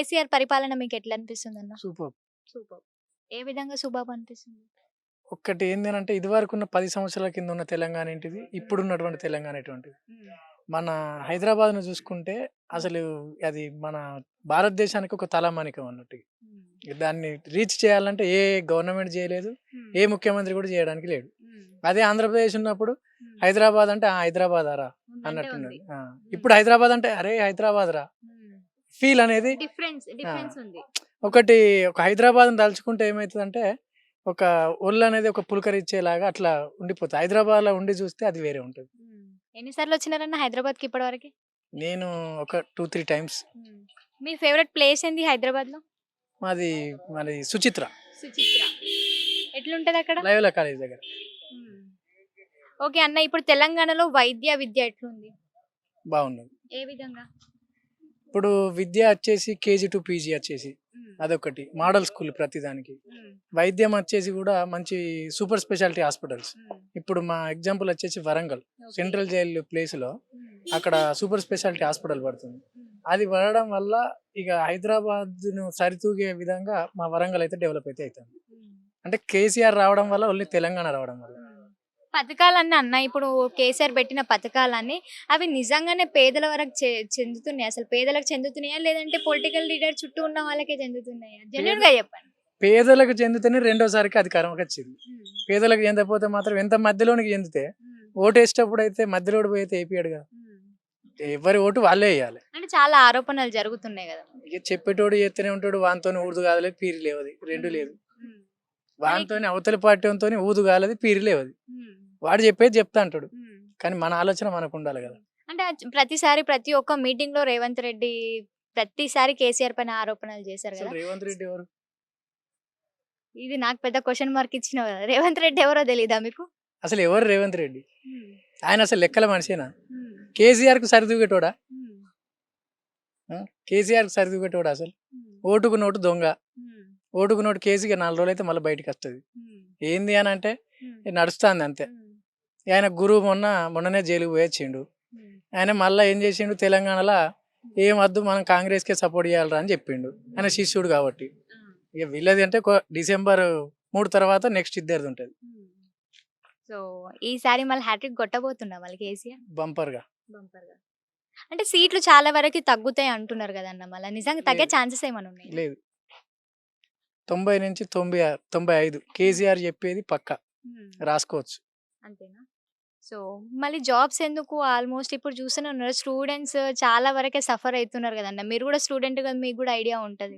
కేసీఆర్ పరిపాలన మీకు ఎట్లా అనిపిస్తుంది అన్న సూపర్. సూపర్. ఏ విధంగా సూపర్ అనిపిస్తుంది ఒక్కటి ఏంటంటే ఇదివరకు ఉన్న పది సంవత్సరాల కింద ఉన్న తెలంగాణ ఏంటిది? ఇప్పుడు ఉన్నటువంటి తెలంగాణ ఎటువంటిది? మన హైదరాబాద్ను చూసుకుంటే అసలు అది మన భారతదేశానికి ఒక తలమానికం అన్నట్టు. దాన్ని రీచ్ చేయాలంటే ఏ గవర్నమెంట్ చేయలేదు ఏ ముఖ్యమంత్రి కూడా చేయడానికి లేడు. అదే ఆంధ్రప్రదేశ్ ఉన్నప్పుడు హైదరాబాద్ అంటే "ఆ, హైదరాబాద్ రా అన్నట్టున్నది ఇప్పుడు హైదరాబాద్ అంటే అరే హైదరాబాద్ రా ఫీల్ అనేది డిఫరెన్స్ డిఫరెన్స్ ఉంది. ఒకటి ఒక హైదరాబాద్ తలుచుకుంటే ఏమవుతుందంటే ఒక ఒళ్ళు అనేది ఒక పులకరిచ్చేలాగా అట్లా ఉండిపోతుంది హైదరాబాద్లో ఉండి చూస్తే అది వేరే ఉంటుంది. ఎన్నిసార్లు వచ్చినారన్న హైదరాబాద్కి ఇప్పటివరకు? నేను ఒక టూ త్రీ టైమ్స్. మీ ఫేవరెట్ ప్లేస్ ఏంది హైదరాబాద్లో మాది మాది సుచిత్ర. సుచిత్ర. ఎట్లుంటది అక్కడ? లైవ్ల కాలేజ్ దగ్గర. ఓకే అన్న ఇప్పుడు తెలంగాణలో వైద్య విద్య ఎట్లుంది? బాగున్నది ఏ విధంగా? ఇప్పుడు విద్య వచ్చేసి కేజీ టు పీజీ వచ్చేసి అదొకటి మోడల్ స్కూల్ ప్రతిదానికి. వైద్యం వచ్చేసి కూడా మంచి సూపర్ స్పెషాలిటీ హాస్పిటల్స్. ఇప్పుడు మా ఎగ్జాంపుల్ వచ్చేసి వరంగల్ సెంట్రల్ జైలు ప్లేస్లో అక్కడ సూపర్ స్పెషాలిటీ హాస్పిటల్ పడుతుంది. అది పడడం వల్ల ఇక హైదరాబాద్ను సరితూగే విధంగా మా వరంగల్ అయితే డెవలప్ అయితే అవుతుంది అంటే కేసీఆర్ రావడం వల్ల ఓన్లీ తెలంగాణ రావడం వల్ల. పథకాలన్నీ అన్న ఇప్పుడు కేసీఆర్ పెట్టిన పథకాలన్నీ అవి నిజంగానే పేదల వరకు చెందుతున్నాయి? అసలు పేదలకు చెందుతున్నాయా? లేదంటే పొలిటికల్ లీడర్ చుట్టూ ఉన్న వాళ్ళకే చెందుతున్నాయా? జెన్యున్గా చెప్పండి. పేదలకు చెందితేనే రెండోసారికి అధికారం వచ్చింది. పేదలకు చెందకపోతే మాత్రం ఎంత మధ్యలోనికి చెందితే ఓటు వేసేటప్పుడు అయితే మధ్యలో పోయితే వేపియాడు కదా. ఎవరి ఓటు వాళ్ళే వేయాలి. అంటే చాలా ఆరోపణలు జరుగుతున్నాయి కదా. ఇక చెప్పేటోడు చేస్తూనే ఉంటాడు వానితో ఊదు కాదలేదు పీరి లేవది. రెండు లేదు. వానితో అవతలి పార్టీతో ఊదు కాలేదు పీరి లేవది. వాడు చెప్పేది చెప్తా అంటాడు. కానీ మన ఆలోచన మనకు ఉండాలి కదా. అంటే ప్రతిసారి ప్రతి ఒక్క మీటింగ్లో రేవంత్ రెడ్డి ప్రతిసారి కేసీఆర్ పైన ఆరోపణలు చేశారు కదా. రేవంత్ రెడ్డి ఎవరు? ఇది నాకు పెద్ద క్వశ్చన్ మార్క్ ఇచ్చిన రేవంత్ రెడ్డి ఎవరో తెలీదా మీకు? అసలు ఎవరు రేవంత్ రెడ్డి? ఆయన అసలు లెక్కల మనిషేనా? కేసీఆర్కు సరిదూగేటోడా కేసీఆర్కు సరిదూగేటోడా అసలు? ఓటుకు నోటు దొంగ. ఓటుకు నోటు కేసీగా నాలుగు రోజులు అయితే మళ్ళీ బయటకు వస్తుంది. ఏంది అని అంటే నడుస్తుంది అంతే. ఆయన గురువు మొన్న మొన్ననే జైలుకు పోయొచ్చిండు. ఆయన మళ్ళీ ఏం చేసిండు? తెలంగాణలో ఏం వద్దు మనం కాంగ్రెస్కే సపోర్ట్ చేయాలరా అని చెప్పిండు. ఆయన శిష్యుడు కాబట్టి. ఇక వీళ్ళది అంటే డిసెంబర్ మూడు తర్వాత నెక్స్ట్ ఇద్దరిది ఉంటుంది. సో ఈసారి మళ్ళీ హ్యాట్రిక్ కొట్టబోతున్నా మళ్ళీ కేసీఆర్? బంపర్గా. అంటే సీట్లు చాలా వరకు తగ్గుతాయి అంటున్నారు కదన్న మళ్ళీ. నిజంగా తగ్గే. ఛాన్సెస్ ఏమైనా ఉన్నాయి? లేదు. తొంభై నుంచి తొంభై తొంభై ఐదు కేసీఆర్ చెప్పేది పక్క. రాసుకోవచ్చు. అంతేనా? సో మళ్ళీ జాబ్స్ ఎందుకు? ఆల్మోస్ట్ ఇప్పుడు చూస్తూనే ఉన్నారు. స్టూడెంట్స్ చాలా వరకే సఫర్ అవుతున్నారు కదన్న మీరు కూడా స్టూడెంట్ కదా మీకు కూడా ఐడియా ఉంటది.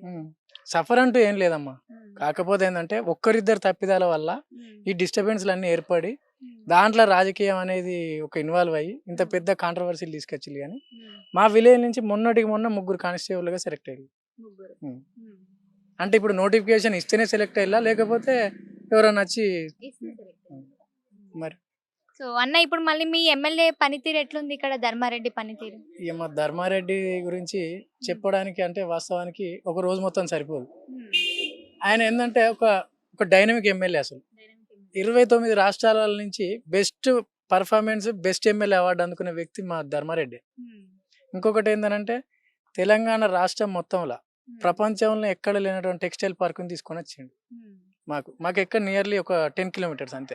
సఫర్ అంటూ ఏం లేదమ్మా. కాకపోతే ఏంటంటే ఒక్కరిద్దరు తప్పిదాల వల్ల ఈ డిస్టర్బెన్స్లు అన్నీ ఏర్పడి దాంట్లో రాజకీయం అనేది ఒక ఇన్వాల్వ్ అయ్యి ఇంత పెద్ద కాంట్రవర్సీలు తీసుకొచ్చింది కానీ మా విలేజ్ నుంచి మొన్నటికి మొన్న ముగ్గురు కానిస్టేబుల్గా సెలెక్ట్ అయ్యారు. ఉమ్. అంటే ఇప్పుడు నోటిఫికేషన్ ఇస్తేనే సెలెక్ట్ అయ్యా లేకపోతే ఎవరైనా వచ్చి సో అన్న ఇప్పుడు మళ్ళీ మీ ఎమ్మెల్యే పనితీరు ఎట్లుంది ఇక్కడ? ధర్మారెడ్డి పనితీరు. ఇక మా ధర్మారెడ్డి గురించి చెప్పడానికి అంటే వాస్తవానికి ఒక రోజు మొత్తం సరిపోదు. ఆయన ఏంటంటే ఒక ఒక డైనమిక్ ఎమ్మెల్యే అసలు. ఇరవై తొమ్మిది రాష్ట్రాల నుంచి best performance best MLA award అందుకున్న వ్యక్తి మా ధర్మారెడ్డి. ఇంకొకటి ఏంటంటే తెలంగాణ రాష్ట్రం మొత్తంలో ప్రపంచంలో ఎక్కడ లేనటువంటి టెక్స్టైల్ పార్క్ని తీసుకొని వచ్చిండు. మాకు మాకు ఎక్కడ నియర్లీ ఒక టెన్ కిలోమీటర్స్ అంతే.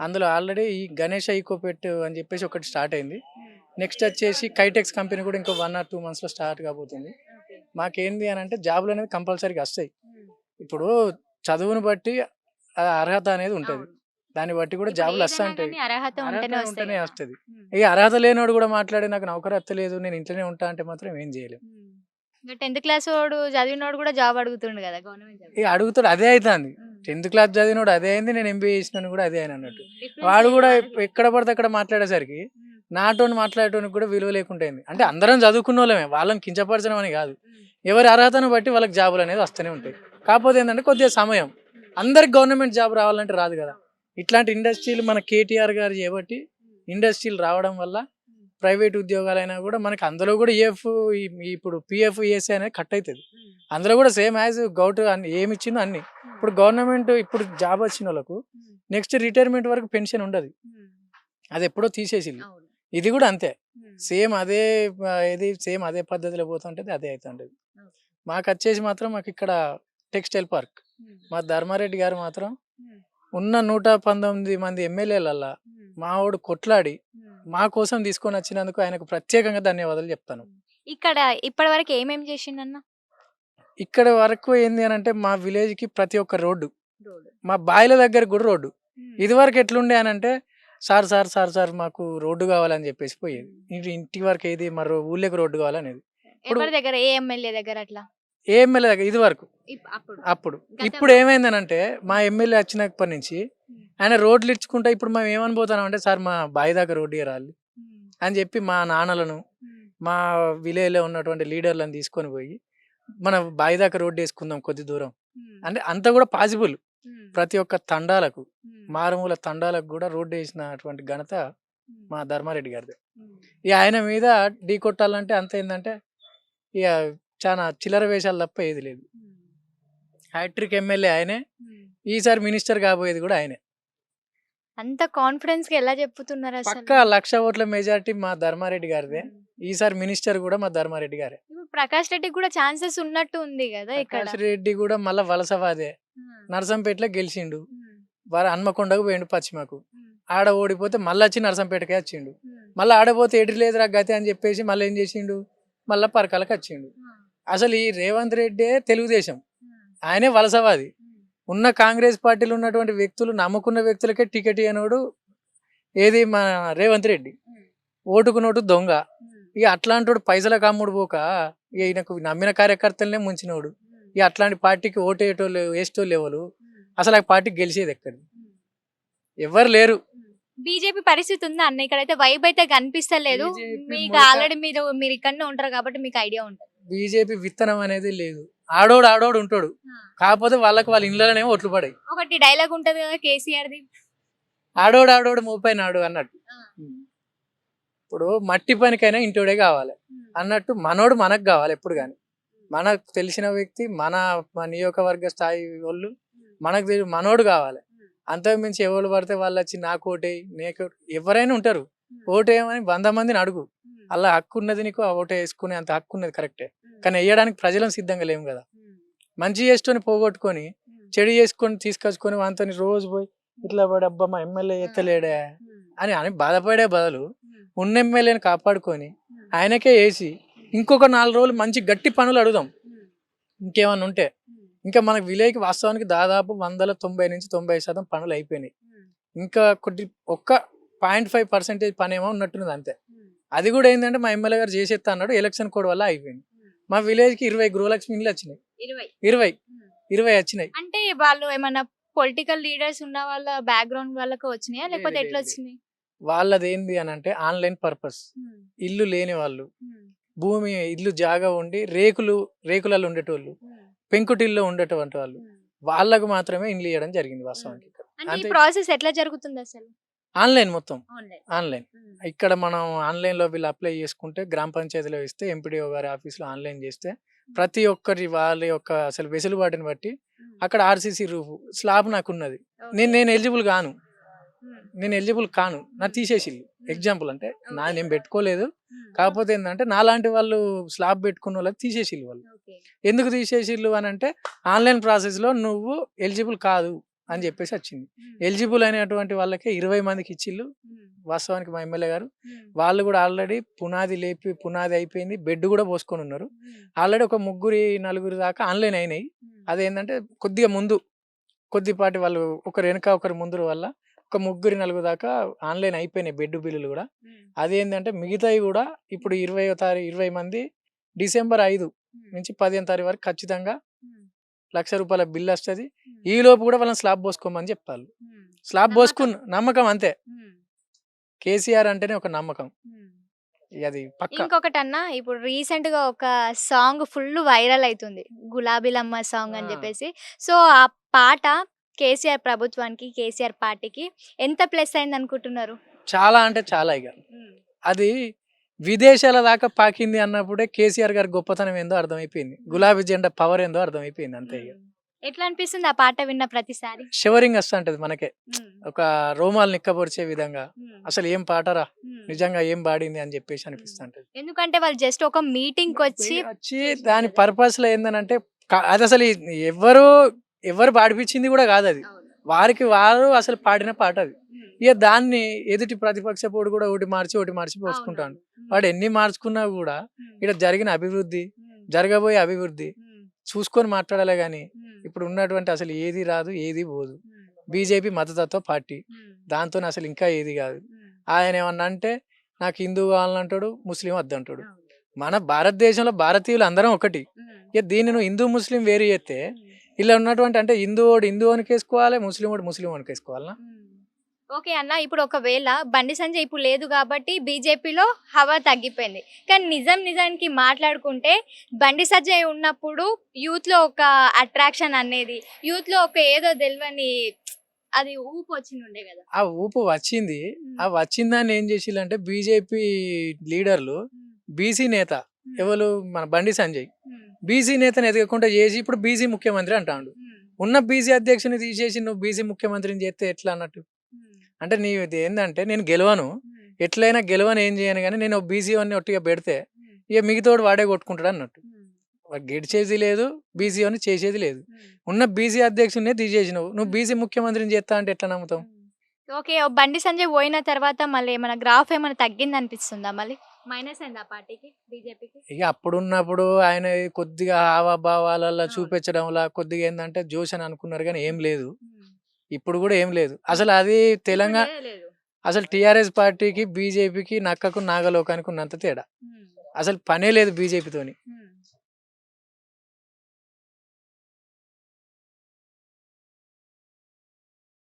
అందులో ఆల్రెడీ ఈ గణేష్ ఈకోపెట్ అని చెప్పేసి ఒకటి స్టార్ట్ అయింది. నెక్స్ట్ వచ్చేసి కైటెక్స్ కంపెనీ కూడా ఇంకో వన్ ఆర్ టూ మంత్స్లో స్టార్ట్ కాబోతుంది. మాకేంది అని అంటే జాబులు అనేది కంపల్సరీగా వస్తాయి. ఇప్పుడు చదువును బట్టి అర్హత అనేది ఉంటుంది. దాన్ని బట్టి కూడా జాబులు వస్తా ఉంటాయి. అర్హత ఉంటేనే వస్తుంది. ఇక అర్హత లేనివాడు కూడా మాట్లాడి నాకు నౌకరు వస్తలేదు నేను ఇంట్లోనే ఉంటా అంటే మాత్రం ఏం చేయలేం. టెన్త్ క్లాస్ వాడు చదివినోడు కూడా జాబ్ అడుగుతుండు కదా గవర్నమెంట్ జాబ్. ఇక అడుగుతాడు అదే అవుతుంది టెన్త్ క్లాస్ చదివినోడు అదే అయింది నేను ఎంబీఏ చేసినాను కూడా అదే అయిన అన్నట్టు. వాడు కూడా ఎక్కడ పడితే అక్కడ మాట్లాడేసరికి నాటోని మాట్లాడటానికి కూడా విలువ లేకుండా అయింది. అంటే అందరం చదువుకున్న వాళ్ళమే వాళ్ళని కించపరచడం అని కాదు. ఎవరి అర్హతను బట్టి వాళ్ళకి జాబులు అనేది వస్తూనే ఉంటాయి. కాకపోతే ఏంటంటే కొద్దిగా సమయం. అందరికి గవర్నమెంట్ జాబ్ రావాలంటే రాదు కదా. ఇట్లాంటి ఇండస్ట్రీలు మన కేటీఆర్ గారు చేపట్టి ఇండస్ట్రీలు రావడం వల్ల ప్రైవేట్ ఉద్యోగాలైనా కూడా మనకి అందులో కూడా ఈఎఫ్ ఇప్పుడు పిఎఫ్ ఈఎస్ఐ అనేది కట్ అవుతుంది అందులో కూడా సేమ్ యాజ్ గౌట్ అన్ని ఏమి ఇచ్చిందో అన్ని. ఇప్పుడు గవర్నమెంట్ ఇప్పుడు జాబ్ వచ్చిన వాళ్ళకు నెక్స్ట్ రిటైర్మెంట్ వరకు పెన్షన్ ఉండదు. అది ఎప్పుడో తీసేసింది ఇది కూడా అంతే. సేమ్ అదే ఏది సేమ్ అదే పద్ధతిలో పోతుంటది అదే అవుతుంటది మాకు వచ్చేసి మాత్రం మాకు ఇక్కడ టెక్స్టైల్ పార్క్. మా ధర్మారెడ్డి గారు మాత్రం ఉన్న నూట పంతొమ్మిది మంది ఎమ్మెల్యేలల్లా మావాడు కొట్లాడి మా కోసం తీసుకొని వచ్చినందుకు ఆయనకు ప్రత్యేకంగా ధన్యవాదాలు చెప్తాను. ఇక్కడ ఇప్పటి వరకు ఏమేం చేసిండన్న? ఇక్కడ వరకు ఏంది అని అంటే మా విలేజ్కి ప్రతి ఒక్క రోడ్డు. మా బాయిల దగ్గర కూడా రోడ్డు. ఇది వరకు ఎట్లుండే అని అంటే సార్ సార్ సార్ సార్ మాకు రోడ్డు కావాలని చెప్పేసి పోయేది. ఇంటి వరకు ఏది మరో ఊళ్ళకి రోడ్డు కావాలనేది. ఇప్పుడు- ఎవరి దగ్గర? ఏ ఎమ్మెల్యే దగ్గర అట్లా? ఏ ఎమ్మెల్యే దగ్గర ఇది వరకు. అప్పుడు. ఇప్పుడు ఏమైందనంటే మా ఎమ్మెల్యే వచ్చినప్పటి నుంచి ఆయన రోడ్లు ఇచ్చుకుంటా ఇప్పుడు మేము ఏమనిపోతున్నాం అంటే సార్ మా బావి దగ్గర రోడ్డు ఇరాలి అని చెప్పి మా నాన్నలను మా విలేజ్లో ఉన్నటువంటి లీడర్లను తీసుకొని పోయి మన బావి దాకా రోడ్డు వేసుకుందాం కొద్ది దూరం. అంటే అంత కూడా పాసిబుల్ ప్రతి ఒక్క తండాలకు మారుమూల తండాలకు కూడా రోడ్డు వేసినటువంటి ఘనత మా ధర్మారెడ్డి గారిది. ఇక ఆయన మీద ఢీ కొట్టాలంటే అంత ఏంటంటే ఇక చాలా చిల్లర వేషాలు తప్ప ఏది లేదు. హ్యాట్రిక్ ఎమ్మెల్యే ఆయనే ఈసారి మినిస్టర్ కాబోయేది కూడా ఆయనే. అంత కాన్ఫిడెన్స్గా ఎలా చెప్పుతున్నారు అసలు? పక్కా లక్ష ఓట్ల మెజారిటీ మా ధర్మారెడ్డి గారిదే. ఈసారి మినిస్టర్ కూడా మా ధర్మారెడ్డి గారే. ప్రకాష్ రెడ్డికి కూడా ఛాన్సెస్ ఉన్నట్టు ఉంది కదా ఇక్కడ. ప్రకాష్ రెడ్డి కూడా మళ్ళా వలసవాదే నరసంపేటలో గెలిచిండు. వారు హన్మకొండకు పోయిండు పశ్చిమకు. ఆడ ఓడిపోతే మళ్ళీ వచ్చి నరసంపేటకే వచ్చిండు. మళ్ళీ ఆడపోతే ఎడి లేదురా గతి అని చెప్పేసి మళ్ళీ ఏం చేసిండు? మళ్ళీ పరకాలకు వచ్చిండు. అసలు ఈ రేవంత్ రెడ్డే తెలుగుదేశం. ఆయనే వలసవాది. ఉన్న కాంగ్రెస్ పార్టీలో ఉన్నటువంటి వ్యక్తులు నమ్ముకున్న వ్యక్తులకే టికెట్ ఇవ్వనోడు ఏది మన రేవంత్ రెడ్డి. ఓటుకు నోటు దొంగ. ఇక అట్లాంటి పైసలకు అమ్ముడు పోక ఇక ఈయనకు నమ్మిన కార్యకర్తలనే ముంచినోడు. ఇక అట్లాంటి పార్టీకి ఓటేటోళ్ళు వేసేటోళ్ళు ఎవరు? అసలు ఆ పార్టీకి గెలిచేది ఎక్కడి ఎవరు లేరు. బీజేపీ పరిస్థితి ఉందా అన్న? ఇక్కడైతే వైబ్ అయితే కనిపిస్తలేదు. మీకు ఆల్రెడీ మీరు మీరు ఇక్కడనే ఉంటారు కాబట్టి మీకు ఐడియా ఉంటుంది. బీజేపీ విత్తనం అనేది లేదు. ఆడోడు ఆడోడు ఉంటాడు. కాకపోతే వాళ్ళకి వాళ్ళ ఇళ్ళలోనే ఓట్లు పడాయి. ఒకటి డైలాగ్ ఉంటది కదా కేసీఆర్ ఆడోడు ఆడోడు ముప్పై నాడు అన్నట్టు. ఇప్పుడు మట్టి పనికైనా ఇంటోడే కావాలి. అన్నట్టు మనోడు మనకు కావాలి ఎప్పుడు కానీ మనకు తెలిసిన వ్యక్తి మన నియోజకవర్గ స్థాయి వాళ్ళు మనకు మనోడు కావాలి. అంతకు మించి ఎవరు పడితే వాళ్ళు వచ్చి నాకు ఓటేయి నీకు ఎవరైనా ఉంటారు. ఓటేయమని వంద మందిని అడుగు. అలా హక్కు ఉన్నది నీకు ఆ ఓటు వేసుకునే అంత హక్కు ఉన్నది కరెక్టే కానీ వేయడానికి ప్రజలను సిద్ధంగా లేము కదా. మంచి చేసుకొని పోగొట్టుకొని చెడు చేసుకొని తీసుకొచ్చుకొని వాళ్ళతో రోజు పోయి ఇట్లా పడి అబ్బా మా ఎమ్మెల్యే ఎత్తలేడే అని అని బాధపడే బదులు ఉన్న ఎమ్మెల్యేని కాపాడుకొని ఆయనకే వేసి ఇంకొక నాలుగు రోజులు మంచి గట్టి పనులు అడుగుదాం. ఇంకేమన్నా ఉంటే. ఇంకా మన విలేజ్కి వాస్తవానికి దాదాపు వందల తొంభై నుంచి తొంభై శాతం పనులు అయిపోయినాయి. ఇంకా కొద్ది ఒక్క పాయింట్ ఫైవ్ పర్సెంటేజ్ పని ఏమో ఉన్నట్టున్నది అంతే. అది కూడా ఏంటంటే మా ఎమ్మెల్యే గారు చేసేస్తా అన్నాడు ఎలక్షన్ కోడ్ వల్ల అయిపోయింది. మా విలేజ్కి ఇరవై గృహలక్ష్మి ఇండ్లు వచ్చినాయి. ఇరవై? ఇరవై. ఇరవై వచ్చినాయి. అంటే వాళ్ళు ఏమన్నా పొలిటికల్ లీడర్స్ ఉన్న వాళ్ళ బ్యాక్గ్రౌండ్ వాళ్ళకి వచ్చినాయా? లేకపోతే ఎట్లా. వచ్చినాయి? వాళ్ళది ఏంది అని అంటే ఆన్లైన్ పర్పస్. ఇల్లు లేని వాళ్ళు. భూమి ఇల్లు జాగా ఉండి రేకులు రేకులలో ఉండేటోళ్ళు. పెంకుటిల్లో ఉండేటువంటి వాళ్ళు. వాళ్ళకు మాత్రమే ఇండ్లు ఇవ్వడం జరిగింది వాస్తవానికి. ప్రాసెస్ ఎట్లా జరుగుతుంది అసలు? ఆన్లైన్ మొత్తం. ఆన్లైన్. ఇక్కడ మనం ఆన్లైన్లో వీళ్ళు అప్లై చేసుకుంటే గ్రామ పంచాయతీలో ఇస్తే ఎంపీడీఓ గారి ఆఫీస్లో ఆన్లైన్ చేస్తే ప్రతి ఒక్కరి వాళ్ళ యొక్క అసలు వెసులుబాటుని బట్టి అక్కడ ఆర్సీసీ రూఫ్ స్లాబ్ నాకు ఉన్నది నేను నేను ఎలిజిబుల్ కాను. నేను ఎలిజిబుల్ కాను. నా తీసేసిల్లు ఎగ్జాంపుల్ అంటే నా నేను పెట్టుకోలేదు. కాకపోతే ఏంటంటే నాలాంటి వాళ్ళు స్లాబ్ పెట్టుకున్న వాళ్ళకి తీసేసిల్లు వాళ్ళు. ఎందుకు తీసేసిల్లు అని అంటే ఆన్లైన్ ప్రాసెస్లో నువ్వు ఎలిజిబుల్ కాదు. అని చెప్పేసి వచ్చింది. ఎలిజిబుల్ అయినటువంటి వాళ్ళకే ఇరవై మందికి ఇచ్చిల్లు వాస్తవానికి మా ఎమ్మెల్యే గారు. వాళ్ళు కూడా ఆల్రెడీ పునాది లేపి పునాది అయిపోయింది బెడ్ కూడా పోసుకొని ఉన్నారు. ఆల్రెడీ ఒక ముగ్గురి నలుగురి దాకా ఆన్లైన్ అయినాయి. అదేంటంటే కొద్దిగా ముందు కొద్దిపాటి వాళ్ళు ఒకరు వెనక ఒకరు ముందు వల్ల ఒక ముగ్గురి నలుగురు దాకా ఆన్లైన్ అయిపోయినాయి బెడ్ బిల్లులు కూడా. అదేంటంటే మిగతాయి కూడా ఇప్పుడు ఇరవై తారీఖు ఇరవై మంది డిసెంబర్ ఐదు నుంచి పదిహేను తారీఖు వరకు ఖచ్చితంగా లక్ష రూపాయల బిల్ వస్తుంది. ఈ లోపు కూడా వాళ్ళని స్లాబ్ పోసుకోమని చెప్పాలి. స్లాబ్ పోసుకున్న నమ్మకం అంతే. కేసీఆర్ అంటేనే ఒక నమ్మకం. అది పక్క. ఇంకొకటి అన్న ఇప్పుడు రీసెంట్గా ఒక సాంగ్ ఫుల్ వైరల్ అవుతుంది గులాబీలమ్మ సాంగ్ అని. చెప్పేసి. సో ఆ పాట కేసీఆర్ ప్రభుత్వానికి కేసీఆర్ పార్టీకి ఎంత ప్లస్ అయింది అనుకుంటున్నారు చాలా అంటే చాలా ఇక అది విదేశాల దాకా పాకింది అన్నప్పుడే కేసీఆర్ గారి గొప్పతనం ఏందో అర్థమైపోయింది. గులాబీ జెండా పవర్ ఏందో అర్థమైపోయింది అంతే ఎట్లా అనిపిస్తుంది ఆ పాట విన్న ప్రతిసారి? షివరింగ్ వస్తూ ఉంటది మనకే. ఒక రోమాలు నిక్కబొడిచే విధంగా. అసలు ఏం పాటరా? నిజంగా ఏం పాడింది అని చెప్పేసి అనిపిస్తుంటది ఎందుకంటే వాళ్ళు జస్ట్ ఒక మీటింగ్ వచ్చి వచ్చి దాని పర్పస్లో ఏందనంటే అది అసలు ఎవరు ఎవరు పాడిపించింది కూడా కాదు అది వారికి వారు అసలు పాడిన పాట అది. ఇక దాన్ని ఎదుటి ప్రతిపక్ష పోడు కూడా ఒకటి మార్చి ఒకటి మార్చి పోసుకుంటాడు. వాడు ఎన్ని మార్చుకున్నా కూడా ఇక్కడ జరిగిన అభివృద్ధి జరగబోయే అభివృద్ధి చూసుకొని మాట్లాడాలి కానీ ఇప్పుడు ఉన్నటువంటి అసలు ఏది రాదు ఏది పోదు. బీజేపీ మతతత్వ పార్టీ. దాంతో అసలు ఇంకా ఏది కాదు. ఆయన ఏమన్నా అంటే నాకు హిందూ కావాలంటాడు ముస్లిం వద్దంటాడు. మన భారతదేశంలో భారతీయులు అందరం ఒకటి ఇక దీన్ని నువ్వు హిందూ ముస్లిం వేరు చేస్తే ఇలా ఉన్నటువంటి అంటే హిందూ వాడు హిందూ అని వేసుకోవాలి ముస్లిం వాడు ముస్లిం అని వేసుకోవాలనా ఓకే అన్న ఇప్పుడు ఒకవేళ బండి సంజయ్ ఇప్పుడు లేదు కాబట్టి బీజేపీలో హవా తగ్గిపోయింది. కానీ నిజం నిజానికి మాట్లాడుకుంటే బండి సంజయ్ ఉన్నప్పుడు యూత్లో ఒక అట్రాక్షన్ అనేది యూత్లో ఒక ఏదో తెలియని అది ఊపు వచ్చింది ఉండే కదా. ఆ ఊపు వచ్చింది. ఆ వచ్చిందాన్ని ఏం చేసిల్లంటే బీజేపీ లీడర్లు బీసీ నేత ఎవరు? మన బండి సంజయ్. బీసీ నేతను ఎదగకుండా చేసి ఇప్పుడు బీసీ ముఖ్యమంత్రి అంటాడు. ఉన్న బీసీ అధ్యక్షుని తీసేసి నువ్వు బీసీ ముఖ్యమంత్రిని చేస్తే ఎట్లా అన్నట్టు? అంటే నీ ఇది ఏంటంటే నేను గెలవను. ఎట్లయినా గెలవను ఏం చేయను కానీ నేను బీసీ అని ఒట్టిగా పెడితే ఇక మిగతాడు వాడే కొట్టుకుంటాడు అన్నట్టు. వాడు గెడిచేది లేదు బీసీ అని చేసేది లేదు. ఉన్న బీసీ అధ్యక్షుడినే తీసేసినావు నువ్వు. బీసీ ముఖ్యమంత్రిని చేస్తా అంటే ఎట్లా నమ్ముతావు? ఓకే బండి సంజయ్ పోయిన తర్వాత మళ్ళీ ఏమైనా గ్రాఫ్ ఏమైనా తగ్గింది అనిపిస్తుందా మళ్ళీ? మైనస్ అయింది ఆ పార్టీకి? బీజేపీకి? ఇక అప్పుడున్నప్పుడు ఆయన కొద్దిగా హావభావాలలో అవును. చూపించడంలా కొద్దిగా ఏంటంటే జోష్ అని అనుకున్నారు కానీ ఏం లేదు. ఇప్పుడు కూడా ఏం లేదు. అసలు అది తెలంగాణ అసలు టిఆర్ఎస్ పార్టీకి బీజేపీకి నక్కకు నాగలోకానికి ఉన్నంత తేడా. అసలు పనే లేదు బీజేపీతోని.